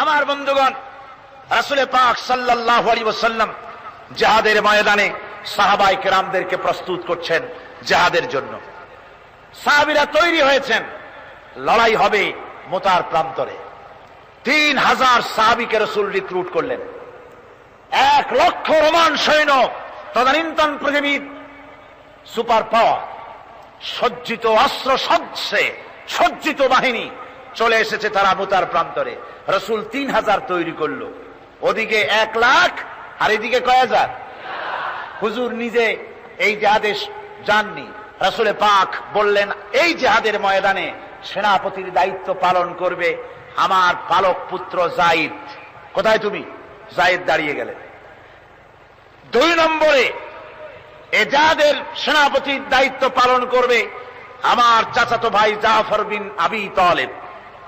আমার বন্ধুগণ রাসুলে পাক সাল্লাহ আলী জাহাদের ময়দানে সাহাবাই কেরামদেরকে প্রস্তুত করছেন জাহাদের জন্য। সাহাবিরা তৈরি হয়েছেন, লড়াই হবে মোতার প্রান্তরে। তিন হাজার সাহাবিকে রসুল রিক্রুট করলেন। এক লক্ষ রোমান সৈন্য, তদানীন্তন পৃথিবীর সুপার পাওয়ার, সজ্জিত অস্ত্র সজ্জে, সজ্জিত বাহিনী চলে এসেছে তারা মোতার প্রান্তরে। রসুল তিন হাজার তৈরি করল। ওদিকে এক লাখ, আর এদিকে কয় হাজার? হুজুর নিজে এই জেহাদে যাননি। রসুলে পাক বললেন, এই জেহাদের ময়দানে সেনাপতির দায়িত্ব পালন করবে আমার পালক পুত্র জাইদ। কোথায় তুমি? জাইদ দাঁড়িয়ে গেলেন দুই নম্বরে এজাদের সেনাপতির দায়িত্ব পালন করবে আমার চাচাতো ভাই জাফর বিন আবি তলেব।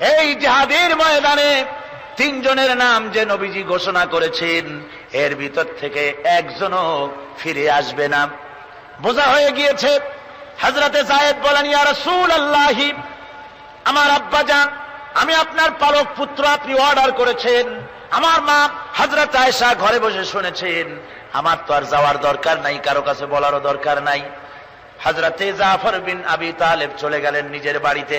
এই জেহাদের ময়দানে তিনজনের নাম যে নবীজি ঘোষণা করেছেন, এর ভিতর থেকে একজনও ফিরে আসবে না। বোঝা হয়ে গিয়েছে হাজরাতে জায়েদ বলেন, ইয়া আল্লাহি আমার আব্বা যান, আমি আপনার পালক পুত্র আপনি অর্ডার করেছেন, আমার মা হাজরত আয়েশা ঘরে বসে শুনেছেন, আমার তো আর যাওয়ার দরকার নাই, কারও কাছে বলারও দরকার নাই। হাজরাতে জাফর বিন আবি তালেব চলে গেলেন নিজের বাড়িতে।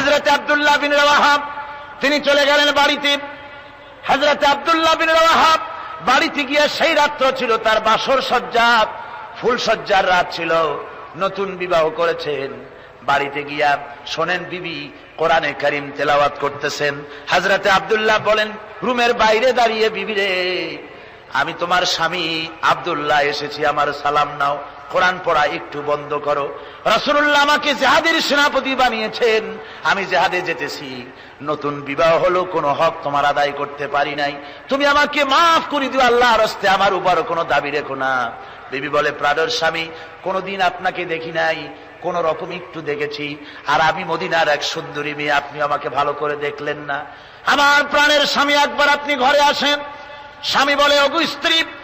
হাজরতে আবদুল্লাহ বিন রাহাব তিনি চলে গেলেন বাড়িতে। হাজরতে আবদুল্লাহ বিন রাহাব বাড়িতে গিয়ে সেই রাত্র ছিল, তার বাসর সজ্জা, ফুল সজ্জার রাত ছিল। নতুন বিবাহ করেছেন। বাড়িতে গিয়া শোনেন বিবি কোরআনে করিম তেলাওয়াত করতেছেন। হাজরাতে আবদুল্লাহ বলেন, রুমের বাইরে দাঁড়িয়ে বিবি রে, আমি তোমার স্বামী আবদুল্লাহ, এসেছি, আমার সালাম নাও। কোরআন পড়া একটু বন্ধ করো। রসুল্লাহ আমাকে জেহাদের সেনাপতি বানিয়েছেন। আমি জেহাদে যেতেছি। নতুন বিবাহ হলো কোনো হক তোমার আদায় করতে পারি নাই। তুমি আমাকে মাফ করে দিও আল্লাহ রস্তে আমার উপর কোনো দাবি রেখো না। বিবি বলে প্রাণের স্বামী, কোনোদিন আপনাকে দেখি নাই। কোন রকম একটু দেখেছি। আর আমি মদিনার এক সুন্দরী মেয়ে, আপনি আমাকে ভালো করে দেখলেন না। আমার প্রাণের স্বামী একবার আপনি ঘরে আসেন। স্বামী বলে, অগু স্ত্রী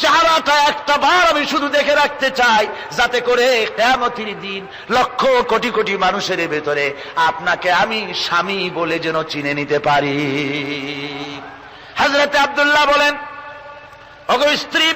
চেহারাটা একটা বার আমি শুধু দেখে রাখতে চাই, যাতে করে কেমতির দিন লক্ষ কোটি কোটি মানুষের ভেতরে আপনাকে আমি স্বামী বলে যেন চিনে নিতে পারি। হাজরতে আবদুল্লাহ বলেন অগ স্ত্রী,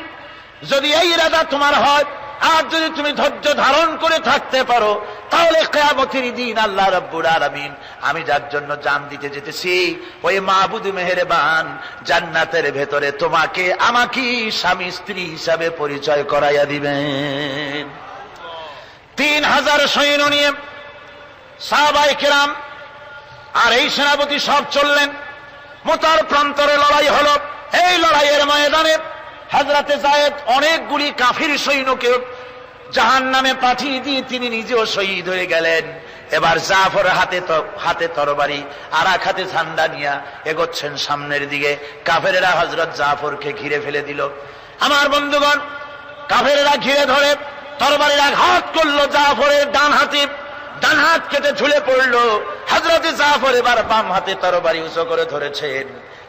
যদি এই রাজা তোমার হয় আর যদি তুমি ধৈর্য ধারণ করে থাকতে পারো, তাহলে কেয়ামতির দিন আল্লাহ রব্বুর আলমিন, আমি যার জন্য জান দিতে যেতেছি, ওই মাহবুদ মেহেরবান জান্নাতের ভেতরে তোমাকে আমাকে স্বামী স্ত্রী হিসাবে পরিচয় করাইয়া দিবেন। তিন হাজার সৈন্য নিয়ে সাহাবাই কেরাম আর এই সেনাপতি সব চললেন। মোতার প্রান্তরে লড়াই হল। এই লড়াইয়ের ময়দানে হাজরাতে জায়েদ অনেকগুলি কাফির সৈন্যকে জাহান নামে পাঠিয়ে দিয়ে তিনি নিজেও শহীদ হয়ে গেলেন। এবার জাফর হাতে হাতে তরবারি আর এক হাতে ঝান্ডা নিয়া এগোচ্ছেন সামনের দিকে। কাফেরেরা হজরত জাফরকে ঘিরে ফেলে দিল। আমার বন্ধুগণ, কাফেরেরা ঘিরে ধরে তরবারির আঘাত করল জাফরের ডান হাতে। ডান হাত কেটে ঝুলে পড়ল। হজরতে জাফর এবার বাম হাতে তরবারি উঁচু করে ধরেছেন।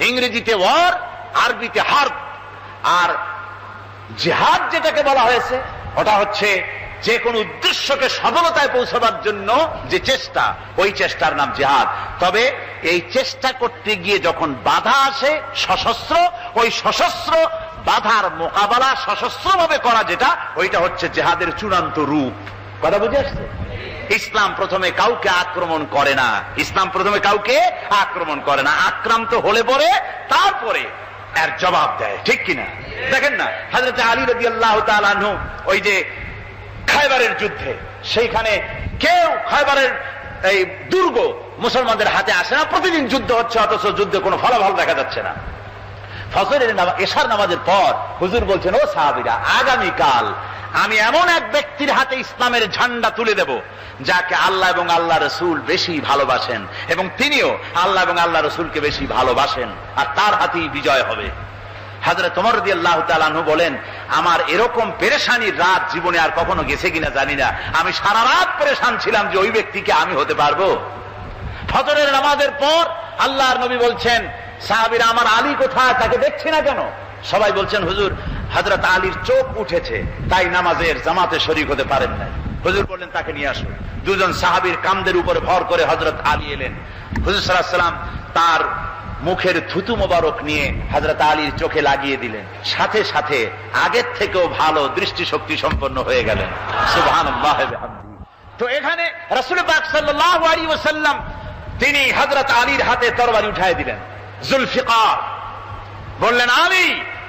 ইংরেজিতে ওয়ার, আরবিতে হার্ব। আর জেহাদ যেটাকে বলা হয়েছে, ওটা হচ্ছে যে কোনো উদ্দেশ্যকে সফলতায় পৌঁছাবার জন্য যে চেষ্টা, ওই চেষ্টার নাম জেহাদ। তবে এই চেষ্টা করতে গিয়ে যখন বাধা আসে, সশস্ত্র, ওই সশস্ত্র বাধার মোকাবেলা সশস্ত্র ভাবে করা যেটা, ওইটা হচ্ছে জেহাদের চূড়ান্ত রূপ। কথা বুঝে আসছে? ইসলাম প্রথমে কাউকে আক্রমণ করে না। ইসলাম প্রথমে কাউকে আক্রমণ করে না। আক্রান্ত হলে পরে তারপরে এর জবাব দেয়। ঠিক কিনা? দেখেন না হাজরত আলী রবি আল্লাহ ওই যে খাইবারের যুদ্ধে, সেইখানে কেউ খাইবারের এই দুর্গ মুসলমানদের হাতে আসে না। প্রতিদিন যুদ্ধ হচ্ছে, অথচ যুদ্ধে কোনো ফলাফল দেখা যাচ্ছে না। নামা এশার নামাজের পর হুজুর বলছেন, ও সাহাবিরা, আগামীকাল আমি এমন এক ব্যক্তির হাতে ইসলামের ঝান্ডা তুলে দেব, যাকে আল্লাহ এবং আল্লাহ রসুল বেশি ভালোবাসেন, এবং তিনিও আল্লাহ এবং আল্লাহ রসুলকে বেশি ভালোবাসেন, আর তার হাতেই বিজয় হবে। হাজরে তোমার রদি আল্লাহ তালানহু বলেন, আমার এরকম পেরেশানির রাত জীবনে আর কখনো গেছে কিনা জানি না। আমি সারা রাত পেরেশান ছিলাম যে ওই ব্যক্তিকে আমি হতে পারব। ফজরের নামাজের পর আল্লাহর নবী বলছেন, সাহাবিরা, আমার আলী কোথায়? তাকে দেখছি না কেন? সবাই বলছেন, হুজুর হজরত আলীর চোখ উঠেছে, তাই নামাজের জামাতে শরিক হতে পারেন নাই। হুজুর বললেন, তাকে নিয়ে আসো দুজন সাহাবির কামদের উপরে ভর করে হজরত আলী এলেন। হুজুর সাল্লাহ তার মুখের থুতু মোবারক নিয়ে হজরত আলীর চোখে লাগিয়ে দিলেন। সাথে সাথে আগের থেকেও ভালো দৃষ্টিশক্তি সম্পন্ন হয়ে গেলেন। তো এখানে রসুল পাক সাল্লাহ তিনি হজরত আলীর হাতে তরবারি উঠাই দিলেন। জুলফিকার। বললেন, আলী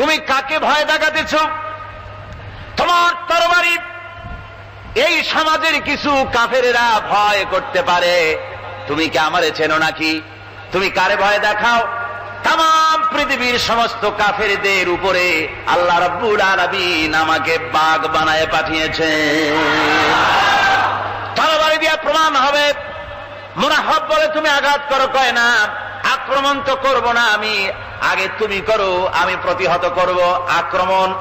তুমি কাকে ভয় দেখাতেছ? তোমার তরবারি, এই সমাজের কিছু কাফেরেরা ভয় করতে পারে। তুমি কি আমারে চেনো নাকি? তুমি কারে ভয় দেখাও? তাম পৃথিবীর সমস্ত কাফেরদের উপরে আল্লাহ রব্বুল আমাকে বাঘ বানায় পাঠিয়েছে তরবারি দিয়া প্রমাণ হবে। মোনাহব বলে তুমি আঘাত করো, কয় না? আক্রমণ তো করব না আমি। আগে তুমি করো, আমি প্রতিহত করব। আক্রমণ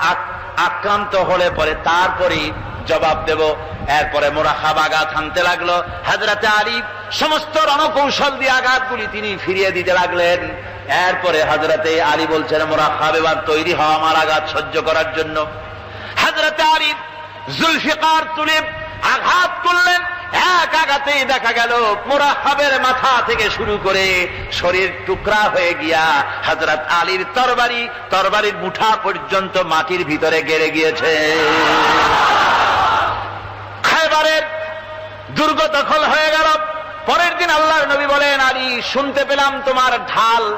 আক্রান্ত হলে পরে তারপরে জবাব দেব। এরপরে মোরাখাব আঘাত হানতে লাগল। হাজরাতে আলী সমস্ত রণকৌশল দিয়ে আঘাতগুলি তিনি ফিরিয়ে দিতে লাগলেন। এরপরে হাজরাতে আলী বলছেন মোরাখাব এবার তৈরি হওয়া আমার আঘাত সহ্য করার জন্য। হাজরাতে আলী জুলফিকার তুলে আঘাত করলেন এক আঘাতেই দেখা গেল মোরাহাবের মাথা থেকে শুরু করে শরীর টুকরা হয়ে গিয়া হজরত আলীর তরবারি, তরবারির মুঠা পর্যন্ত মাটির ভিতরে গেড়ে গিয়েছে। খাইবারের দুর্গ দখল হয়ে গেল। পরের দিন আল্লাহর নবী বলেন, আলী, শুনতে পেলাম তোমার ঢাল।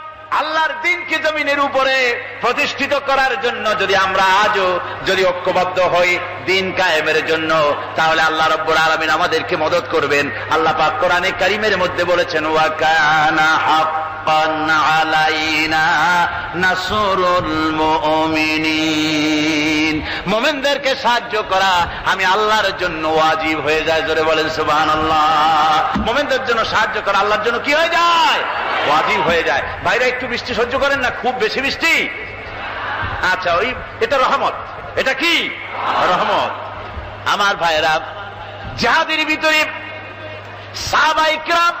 আল্লাহর দিনকে জমিনের উপরে প্রতিষ্ঠিত করার জন্য যদি আমরা আজও যদি ঐক্যবদ্ধ হই, দিন কায়েমের জন্য, তাহলে আল্লাহ রব্বুর আলমিন আমাদেরকে মদত করবেন। আল্লাহ পাক কোরআনে কারিমের মধ্যে বলেছেন ওয়াকানা মোমেনদেরকে সাহায্য করা আমি আল্লাহর জন্য ওয়াজিব হয়ে যায়, জোরে বলেন সুবহানাল্লাহ। মোমেনদের জন্য সাহায্য করা আল্লাহর জন্য কি হয়ে যায়? ওয়াজিব হয়ে যায়। বাইরে একটু বৃষ্টি সহ্য করেন না, খুব বেশি বৃষ্টি। আচ্ছা ওই এটা রহমত। এটা কি? রহমত। আমার ভাইয়েরা যাহাদের ভিতরে সাহাবাইকরাম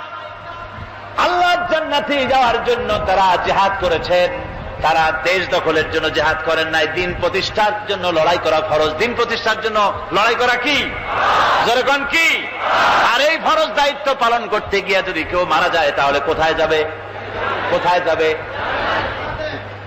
আল্লাহ জান্নাতে যাওয়ার জন্য তারা জেহাদ করেছেন তারা দেশ দখলের জন্য জেহাদ করেন নাই। দিন প্রতিষ্ঠার জন্য লড়াই করা ফরজ। দিন প্রতিষ্ঠার জন্য লড়াই করা কি? যেরকম কি? আর এই ফরজ দায়িত্ব পালন করতে গিয়ে যদি কেউ মারা যায়, তাহলে কোথায় যাবে? কোথায় যাবে?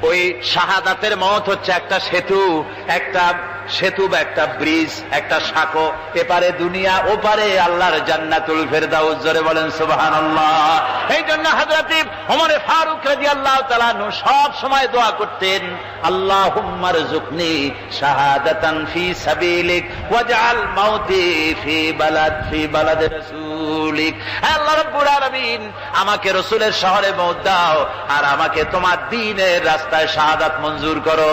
ওই শাহাদাতের মত হচ্ছে একটা সেতু, একটা সেতু বা একটা ব্রিজ, একটা সাঁকো, এপারে দুনিয়া, ওপারে আল্লাহর জান্নাতুল ফেরদাউস। জোরে বলেন, সুবহানাল্লাহ। এই জন্য হযরত ওমরে ফারুক রাদিয়াল্লাহু তাআলা নু সব সময় দোয়া করতেন, আল্লাহুম্মা রযুকনি শাহাদাতান ফি সাবিলিক ওয়াজআল মাউতি ফি বালাদ ফি বালাদ রাসূলিক। আল্লাহ রাব্বুল আলামিন, আমাকে রসুলের শহরে মওত দাও, আর আমাকে তোমার দ্বীনের রাস্তায় শাহাদাত মঞ্জুর করো।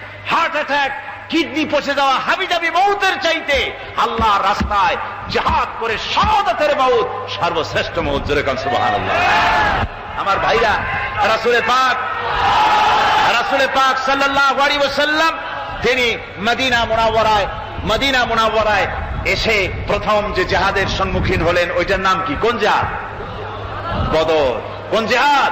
heart attack, kidney পচে যাওয়া, হাবিজাবি মৌতের চাইতে আল্লাহ রাস্তায় জাহাদ করে সমাদতের মৌত, সর্বশ্রেষ্ঠ মৌত, জোরে কান আমার ভাইরা, রাসুলে পাক রাসুলে পাক সাল্লাহ সাল্লাম তিনি মদিনা মোনাওয়ারায় মদিনা মোনাওয়ারায় এসে প্রথম যে জাহাদের সম্মুখীন হলেন, ওইটার নাম কি? কোন জাহাদ বদর। কোন জেহাদ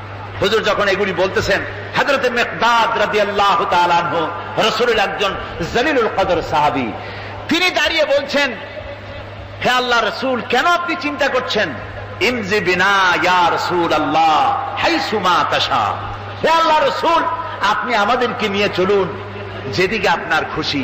হুজুর যখন এগুলি বলতেছেন হাজরতে মেকদাদ রাদি আল্লাহ রসুলের একজন জলিলুল কদর সাহাবি, তিনি দাঁড়িয়ে বলছেন, হে আল্লাহ রসুল, কেন আপনি চিন্তা করছেন? ইমজি বিনা, ইয়া রসুল আল্লাহ হাই সুমা তাসা হে আল্লাহ রসুল, আপনি আমাদেরকে নিয়ে চলুন, যেদিকে আপনার খুশি।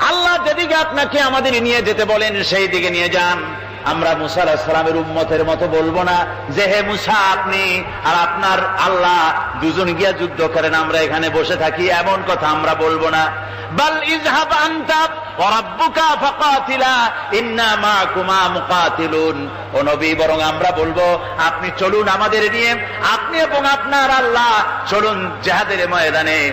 আল্লাহ যেদিকে আপনাকে আমাদের নিয়ে যেতে বলেন, সেই দিকে নিয়ে যান। আমরা মুসা আলাহিসামের উম্মতের মতো বলব না যে, হে মুসা, আপনি আর আপনার আল্লাহ দুজন গিয়া যুদ্ধ করেন, আমরা এখানে বসে থাকি, এমন কথা আমরা বলব না। আপনি চলুন আমাদের নিয়ে, আপনি এবং আপনার আল্লাহ চলুন জেহাদের ময়দানে।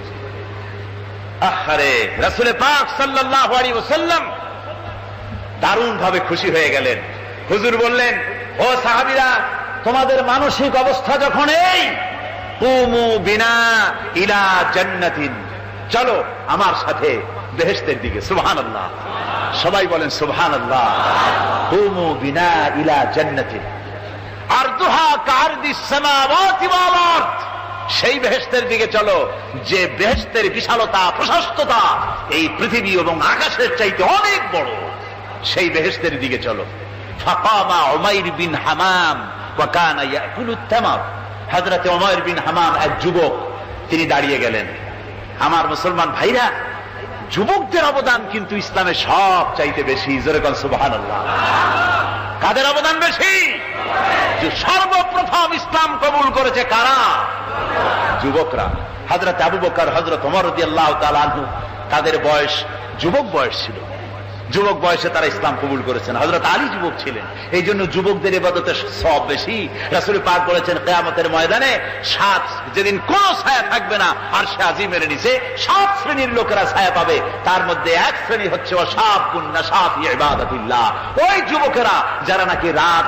আহারে রাসুলে পাক সাল্লাল্লাহু আলাইহি ওয়াসাল্লাম দারুণ ভাবে খুশি হয়ে গেলেন। হুজুর বললেন, ও সাহাবীরা, তোমাদের মানসিক অবস্থা যখন এই, কুমু বিনা ইলা জান্নাতিন। চলো আমার সাথে বেহেস্তের দিকে, সুবহানাল্লাহ। সবাই বলেন, সুবহানাল্লাহ। কুমু বিনা ইলা জান্নাতিন। আরদুহা কারদিস সামাওয়াতি ওয়াল সেই বেহেস্তের দিকে চলো। যে বেহেস্তের বিশালতা, প্রশস্ততা এই পৃথিবী এবং আকাশের চাইতে অনেক বড়। সেই বেহেস্তের দিকে চলো। বিন হামাম উমাইর বিন হামাম এক যুবক, তিনি দাঁড়িয়ে গেলেন। আমার মুসলমান ভাইরা, যুবকদের অবদান কিন্তু ইসলামে সব চাইতে বেশি। সুবহানাল্লাহ। কাদের অবদান বেশি? সর্বপ্রথম ইসলাম কবুল করেছে কারা? যুবকরা হজরত আবু বকর হজরত অমর আল্লাহ তাদের বয়স, যুবক বয়স ছিল। যুবক বয়সে তারা ইসলাম কবুল করেছেন। হজরত আলী যুবক ছিলেন। এই জন্য যুবকদের এবাদতে সব বেশি। রাসুল পাক বলেছেন, কেয়ামতের ময়দানে সাত, যেদিন কোন ছায়া থাকবে না আর সে আজি মেরে নিচে সাত শ্রেণির লোকেরা ছায়া পাবে। তার মধ্যে এক শ্রেণি হচ্ছে অসাব গুন্না সাফ ইবাদতিল্লাহ। ওই যুবকেরা, যারা নাকি রাত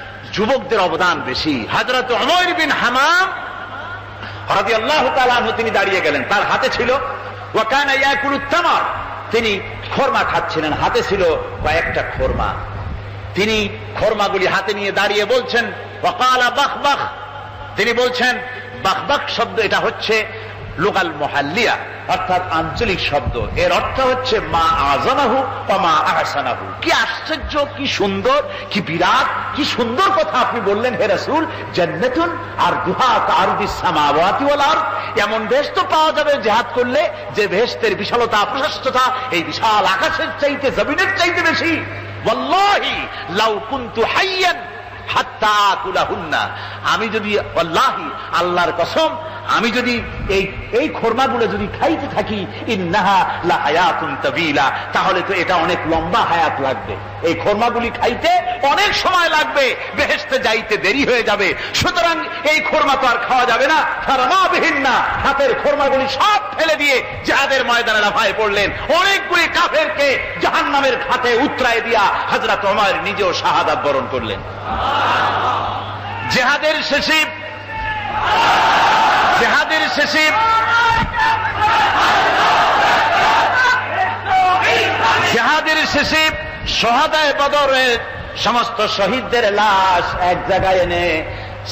যুবকদের অবদান বেশি। হাজরত অমর বিন হামাম তিনি দাঁড়িয়ে গেলেন। তার হাতে ছিল তিনি খোরমা খাচ্ছিলেন। হাতে ছিল কয়েকটা খোরমা। তিনি খোরমাগুলি হাতে নিয়ে দাঁড়িয়ে বলছেন তিনি বলছেন বাখ শব্দ এটা হচ্ছে লোকাল মহাল্লিয়া, অর্থাৎ আঞ্চলিক শব্দ। এর অর্থ হচ্ছে মা আজানাহু বা মা আহসানাহু। কি আশ্চর্য, কি সুন্দর, কি বিরাট, কি সুন্দর কথা আপনি বললেন, হে রাসূল, জান্নাতুন আর দুহা কারদিস সামাওয়াতি ওয়াল আরদ। এমন বেশ তো পাওয়া যাবে জিহাদ করলে, যে বেহেশতের বিশালতা, প্রশস্ততা এই বিশাল আকাশের চাইতে, জমিনের চাইতে বেশি। ওয়াল্লাহি লাউ কুনতু হাইয়ান হাত্তা কুলাহুন্না আমি যদি আল্লাহি আল্লাহর কসম আমি যদি এই এই খোরমাগুলো যদি খাইতে থাকি, ইন্নাহা তাহলে তো এটা অনেক লম্বা হায়াত লাগবে। এই খোরমাগুলি খাইতে অনেক সময় লাগবে, বেহেশতে যাইতে দেরি হয়ে যাবে। সুতরাং এই খোরমা তো আর খাওয়া যাবে না। ফারামা বিহীন না হাতের খোরমাগুলি সব ফেলে দিয়ে যাহাদের ময়দানে লাফায় পড়লেন। অনেকগুলি কাফেরকে জাহান্নামের খাতে উতরায় দিয়া হজরত ওমর নিজেও শাহাদাত বরণ করলেন। জেহাদের শেষে জেহাদের শেষে জেহাদের শেষে সহাদায় বদরের সমস্ত শহীদদের লাশ এক জায়গায় এনে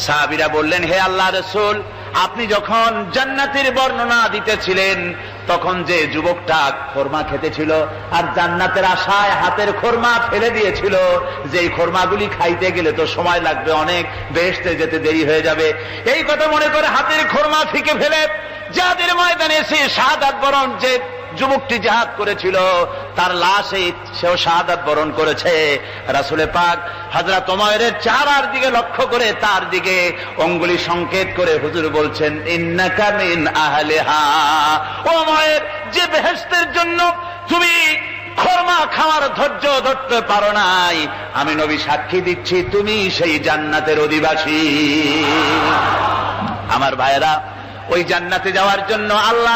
সাহাবিরা বললেন, হে আল্লাহ রসুল, আপনি যখন জান্নাতের বর্ণনা দিতেছিলেন তখন যে যুবকটা খোরমা খেতেছিল আর জান্নাতের আশায় হাতের খোরমা ফেলে দিয়েছিল যে খোরমাগুলি খাইতে গেলে তো সময় লাগবে অনেক বেহেস্তে যেতে দেরি হয়ে যাবে। এই কথা মনে করে হাতের খোরমা ফিকে ফেলে, যাদের ময়দানে সে সাদ বরণ যে যুবকটি জাহাদ করেছিল, তার লাশে সেও শাহাদাত বরণ করেছে। রাসুলে পাক হাজরা তোমায়ের চারার দিকে লক্ষ্য করে তার দিকে অঙ্গুলি সংকেত করে হুজুর বলছেন মিন আহলিহা। ও মায়ের যে বেহেশতের জন্য তুমি খরমা খাওয়ার ধৈর্য ধরতে পারো নাই, আমি নবী সাক্ষী দিচ্ছি, তুমি সেই জান্নাতের অধিবাসী। আমার ভাইয়েরা, ওই জান্নাতে যাওয়ার জন্য আল্লাহ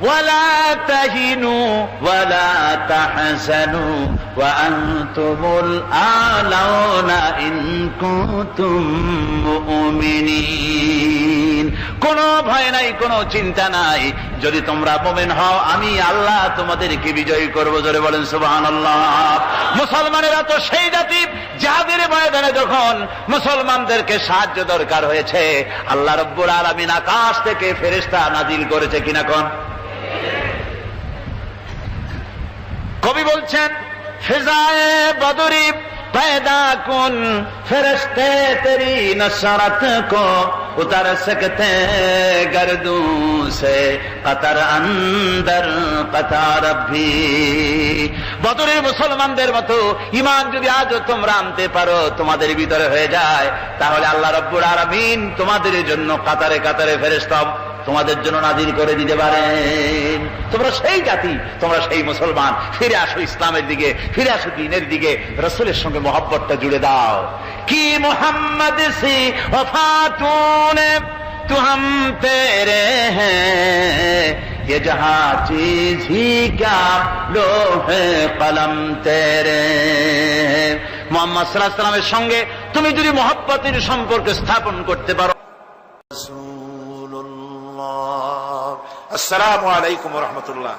ولا تهنوا ولا تحزنوا وأنتم الأعلون إن كنتم مؤمنين কোনো ভয় নাই কোনো চিন্তা নাই যদি তোমরা মোমেন হও আমি আল্লাহ তোমাদেরকে বিজয়ী করবো জোরে বলেন সুবহানাল্লাহ মুসলমানেরা তো সেই জাতি যাদের ময়দানে যখন মুসলমানদেরকে সাহায্য দরকার হয়েছে আল্লাহ রব্বুল আলমিন আকাশ থেকে ফেরেশতা নাজিল করেছে কিনা কোন কবি বলছেন ফিজায়ে বদরি पैदा कुन फरिश्ते तेरी नसरत को उतर सकते गर्दू से कतर अंदर कतार भी বদরের মুসলমানদের মতো ইমান যদি আজও তোমরা আনতে পারো তোমাদের ভিতরে হয়ে যায় তাহলে আল্লাহ রব্বুর আরামিন তোমাদের জন্য কাতারে কাতারে ফেরেস্তা তোমাদের জন্য নাজির করে দিতে পারেন তোমরা সেই জাতি, তোমরা সেই মুসলমান। ফিরে আসো ইসলামের দিকে, ফিরে আসো দিনের দিকে। রসুলের সঙ্গে মহব্বতটা জুড়ে দাও। কি হ্যাঁ। মোহাম্মদ সি ওফাতুনে تو ہم تیرے ہیں یہ جہاں چیز ہی মোহাম্মদ সাল্লাহ সাল্লামের সঙ্গে তুমি যদি মহব্বতের সম্পর্ক স্থাপন করতে পারো। الله. السلام عليكم ورحمة الله.